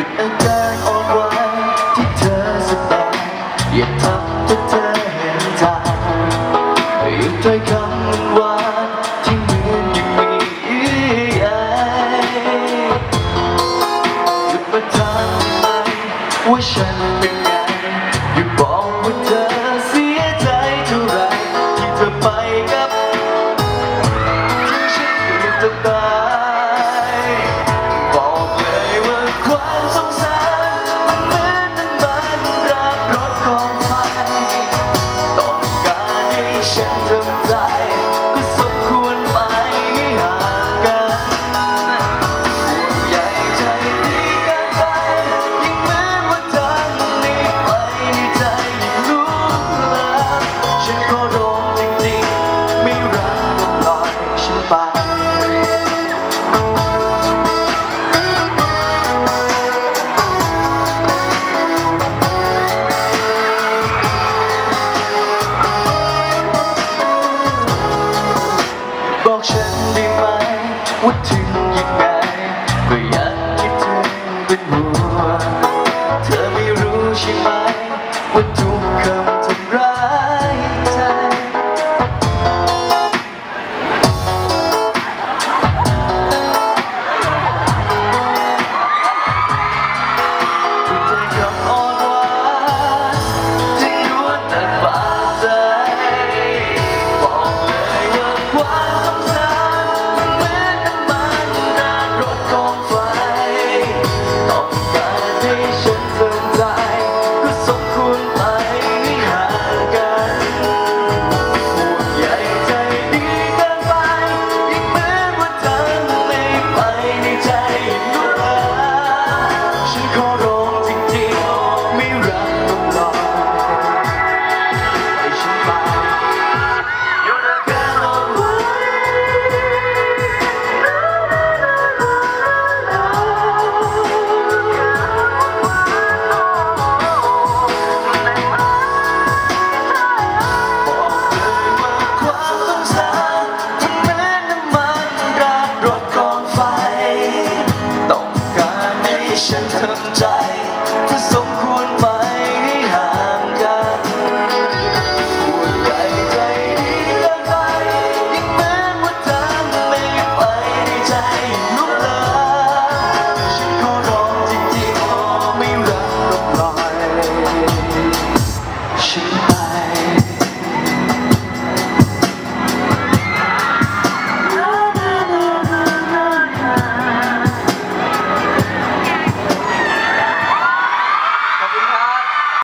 ยุดอาการอ่อนไหวที่เธอสบายอย่าทำให้เธอเห็นใจหยุดถ้อยคำหวานที่เหมือนยังมีใยหยุดมาถามทำไมว่าฉันเป็นไงหยุดบอกว่าเธอเสียใจเท่าไรที่เธอไปกับที่ฉันอยู่ตรง ก็โดนจริงไม่รักก็ลยฉันไป บอกฉันได้ไหมว่าถึง